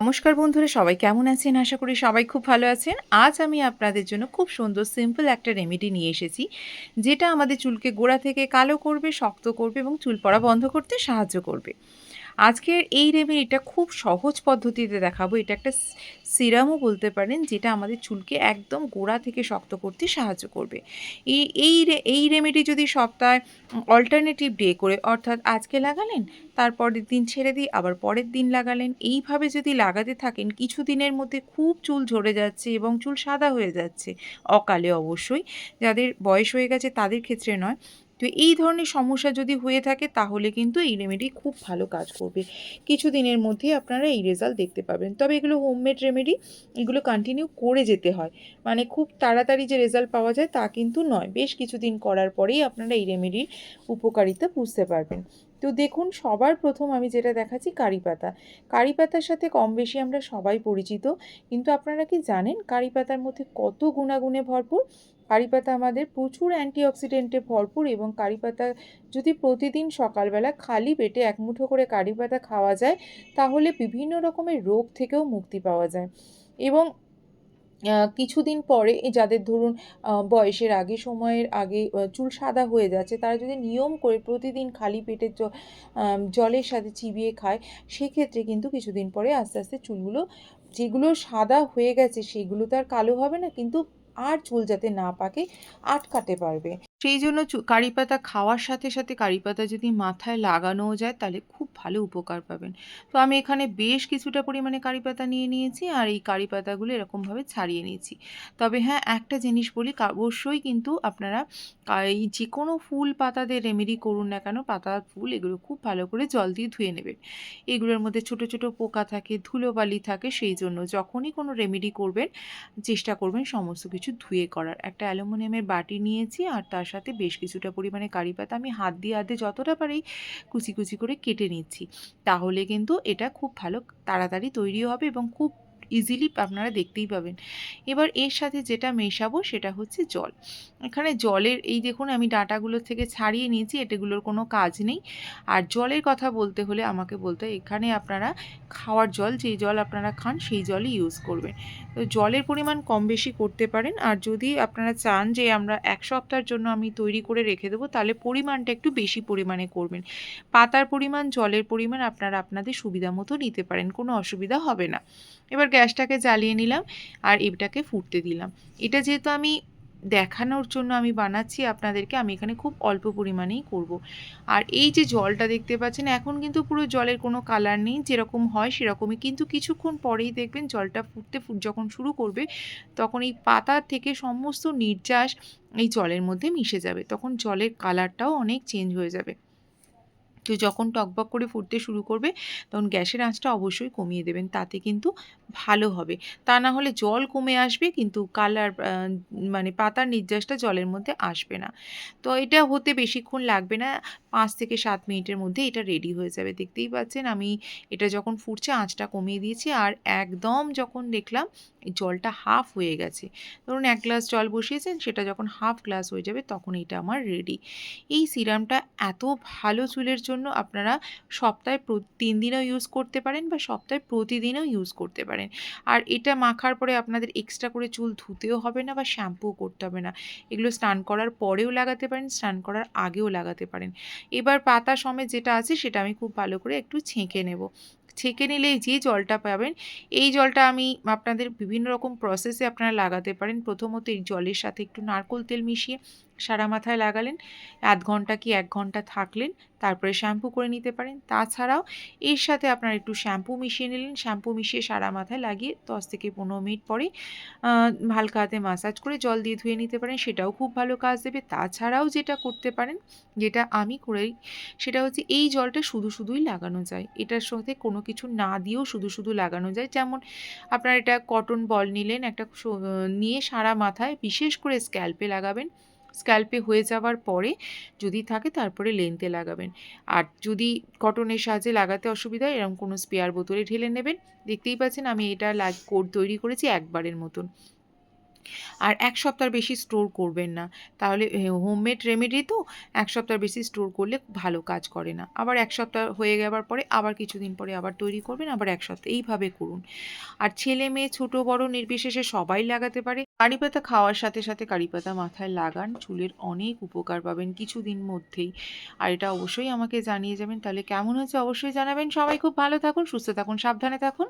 নমস্কার বন্ধুরা, সবাই কেমন আছেন? আশা করি সবাই খুব ভালো আছেন। আজ আমি আপনাদের জন্য খুব সুন্দর সিম্পল একটা রেমেডি নিয়ে এসেছি, যেটা আমাদের চুলকে গোড়া থেকে কালো করবে, শক্ত করবে এবং চুল পড়া বন্ধ করতে সাহায্য করবে। আজকের এই রেমেডিটা খুব সহজ পদ্ধতিতে দেখাবো। এটা একটা সিরামও বলতে পারেন, যেটা আমাদের চুলকে একদম গোড়া থেকে শক্ত করতে সাহায্য করবে। এই এই এই রেমেডি যদি সপ্তাহে অল্টারনেটিভ ডে করে, অর্থাৎ আজকে লাগালেন, তারপরের দিন ছেড়ে দিই আবার পরের দিন লাগালেন, এইভাবে যদি লাগাতে থাকেন কিছু দিনের মধ্যে খুব চুল ঝরে যাচ্ছে এবং চুল সাদা হয়ে যাচ্ছে, অকালে অবশ্যই। যাদের বয়স হয়ে গেছে তাদের ক্ষেত্রে নয় তো এই ধরনের সমস্যা যদি হয়ে থাকে, তাহলে কিন্তু এই রেমেডি খুব ভালো কাজ করবে। কিছু দিনের মধ্যেই আপনারা এই রেজাল্ট দেখতে পাবেন। তবে এগুলো হোমমেড রেমেডি এগুলো কন্টিনিউ করে যেতে হয়। মানে খুব তাড়াতাড়ি যে রেজাল্ট পাওয়া যায়, তা কিন্তু নয়। বেশ কিছুদিন করার পরেই আপনারা এই রেমেডির উপকারিতা বুঝতে পারবেন। তো দেখুন, সবার প্রথম আমি যেটা দেখাচ্ছি কারি পাতা। কারি পাতার সাথে কম বেশি আমরা সবাই পরিচিত, কিন্তু আপনারা কি জানেন কারি পাতার মধ্যে কত গুণাগুণে ভরপুর? কারি পাতা আমাদের প্রচুর অ্যান্টিঅক্সিডেন্টে ভরপুর এবং কারি পাতা যদি প্রতিদিন সকালবেলা খালি পেটে এক মুঠো করে কারি পাতা খাওয়া যায়, তাহলে বিভিন্ন রকমের রোগ থেকেও মুক্তি পাওয়া যায়। এবং কিছুদিন পরে যাদের ধরুন বয়সের আগে, সময়ের আগে চুল সাদা হয়ে যাচ্ছে, তারা যদি নিয়ম করে প্রতিদিন খালি পেটে জলের সাথে চিবিয়ে খায়, সেক্ষেত্রে কিন্তু কিছুদিন পরে আস্তে আস্তে চুলগুলো যেগুলো সাদা হয়ে গেছে, সেগুলো তো আর কালো হবে না, কিন্তু আর চুল যাতে না পাকে, আটকাতে পারবে। সেই জন্য কারি পাতা খাওয়ার সাথে সাথে কারি পাতা যদি মাথায় লাগানোও যায়, তাহলে খুব ভালো উপকার পাবেন। তো আমি এখানে বেশ কিছুটা পরিমাণে কারি পাতা নিয়ে নিয়েছি, আর এই কারি পাতাগুলো এরকমভাবে ছাড়িয়ে নিয়েছি। তবে হ্যাঁ একটা জিনিস বলি অবশ্যই কিন্তু আপনারা এই যে কোনো ফুল পাতাদের রেমেডি করুন না কেন, পাতা, ফুল এগুলো খুব ভালো করে জল দিয়ে ধুয়ে নেবেন। এগুলোর মধ্যে ছোট ছোট পোকা থাকে, ধুলোবালি থাকে, সেই জন্য যখনই কোনো রেমেডি করবেন, চেষ্টা করবেন সমস্ত কিছু ধুয়ে করার। একটা অ্যালুমিনিয়ামের বাটি নিয়েছি, আর তার সাথে বেশ কিছুটা পরিমাণে কারি পাতা আমি হাত দিয়ে হাতে যতটা পারি কুচি কুচি করে কেটে নিচ্ছি। তাহলে কিন্তু এটা খুব ভালো তাড়াতাড়ি তৈরি হবে এবং খুব ইজিলি আপনারা দেখতেই পাবেন। এবার এর সাথে যেটা মেশাবো সেটা হচ্ছে জল। এখানে জলের, এই দেখুন আমি ডাটাগুলোর থেকে ছাড়িয়ে নিয়েছি, এটাগুলোর কোনো কাজ নেই। আর জলের কথা বলতে হলে আমাকে বলতে এখানে আপনারা খাওয়ার জল, যে জল আপনারা খান সেই জলই ইউজ করবেন। তো জলের পরিমাণ কম বেশি করতে পারেন। আর যদি আপনারা চান যে আমরা এক সপ্তাহের জন্য আমি তৈরি করে রেখে দেবো, তাহলে পরিমাণটা একটু বেশি পরিমাণে করবেন। পাতার পরিমাণ, জলের পরিমাণ আপনারা আপনাদের সুবিধা মতো নিতে পারেন, কোনো অসুবিধা হবে না। এবার গ্যাসটাকে জ্বালিয়ে নিলাম আর এটাকে ফুটতে দিলাম। এটা যেহেতু আমি দেখানোর জন্য আমি বানাচ্ছি, আপনাদেরকে আমি এখানে খুব অল্প পরিমাণেই করব। আর এই যে জলটা দেখতে পাচ্ছেন, এখন কিন্তু পুরো জলের কোনো কালার নেই, যেরকম হয় সেরকমই। কিন্তু কিছুক্ষণ পরেই দেখবেন জলটা ফুটতে ফুট যখন শুরু করবে, তখন এই পাতা থেকে সমস্ত নির্যাস এই জলের মধ্যে মিশে যাবে। তখন জলের কালারটাও অনেক চেঞ্জ হয়ে যাবে। তো যখন টকবক করে ফুটতে শুরু করবে, তখন গ্যাসের আঁচটা অবশ্যই কমিয়ে দেবেন, তাতে কিন্তু ভালো হবে। তা না হলে জল কমে আসবে, কিন্তু কালার মানে পাতার নির্যাসটা জলের মধ্যে আসবে না। তো এটা হতে বেশিক্ষণ লাগবে না, পাঁচ থেকে সাত মিনিটের মধ্যে এটা রেডি হয়ে যাবে। দেখতেই পাচ্ছেন আমি এটা যখন ফুটছে আঁচটা কমিয়ে দিয়েছি, আর একদম যখন দেখলাম জলটা হাফ হয়ে গেছে। ধরুন এক গ্লাস জল বসিয়েছেন, সেটা যখন হাফ গ্লাস হয়ে যাবে, তখন এটা আমার রেডি। এই সিরামটা এত ভালো চুলের জন্য আপনারা সপ্তাহে তিন দিনও ইউজ করতে পারেন বা সপ্তাহে প্রতিদিনও ইউজ করতে পারেন। আর এটা মাখার পরে আপনাদের এক্সট্রা করে চুল ধুতেও হবে না বা শ্যাম্পুও করতে হবে না। এগুলো স্নান করার পরেও লাগাতে পারেন, স্নান করার আগেও লাগাতে পারেন। এবার পাতা সমেত যেটা আছে সেটা আমি খুব ভালো করে একটু ছেঁকে নেব। ছেঁকে নিলে যে জলটা পাবেন, এই জলটা আমি আপনাদের বিভিন্ন রকম প্রসেসে আপনারা লাগাতে পারেন। প্রথমত এই জলের সাথে একটু নারকোল তেল মিশিয়ে সারা মাথায় লাগালেন, আধ ঘণ্টা কি এক ঘণ্টা থাকলেন, তারপরে শ্যাম্পু করে নিতে পারেন। তাছাড়াও এর সাথে আপনারা একটু শ্যাম্পু মিশিয়ে নিলেন, শ্যাম্পু মিশিয়ে সারা মাথায় লাগিয়ে দশ থেকে পনেরো মিনিট পরে হালকা হাতে মাসাজ করে জল দিয়ে ধুয়ে নিতে পারেন, সেটাও খুব ভালো কাজ দেবে। তাছাড়াও যেটা করতে পারেন, যেটা আমি করেই সেটা হচ্ছে এই জলটা শুধু শুধুই লাগানো যায়। এটার সাথে কোনো কিছু না দিয়েও শুধু শুধু লাগানো যায়। যেমন আপনার এটা কটন বল নিলেন, একটা নিয়ে সারা মাথায় বিশেষ করে স্ক্যাল্পে লাগাবেন। স্ক্যাল্পে হয়ে যাওয়ার পরে যদি থাকে তারপরে লেন্থে লাগাবেন আর যদি কটনের সাহায্যে লাগাতে অসুবিধা এরকম কোনো স্পেয়ার বোতলে ঢেলে নেবেন দেখতেই পাচ্ছেন আমি এটা লাগ কোড তৈরি করেছি একবারের মতন আর এক সপ্তাহর বেশি স্টোর করবেন না। তাহলে হোমমেড রেমেডি তো ১ সপ্তাহর বেশি স্টোর করলে ভালো কাজ করে না। আবার এক সপ্তাহ হয়ে যাবার পরে আবার কিছুদিন পরে আবার তৈরি করবেন, আবার এক সপ্তাহ এইভাবে করুন। আর ছেলে-মেয়ে, ছোট বড় নির্বিশেষে সবাই লাগাতে পারে। কারি পাতা খাওয়ার সাথে, সাথে কারি পাতা মাথায় লাগান। চুলের অনেক উপকার পাবেন কিছুদিন মধ্যেই। আর এটা অবশ্যই আমাকে জানিয়ে যাবেন। তাহলে কেমন হয়েছে অবশ্যই জানাবেন। সবাই খুব ভালো থাকুন, সুস্থ থাকুন, সাবধানে থাকুন।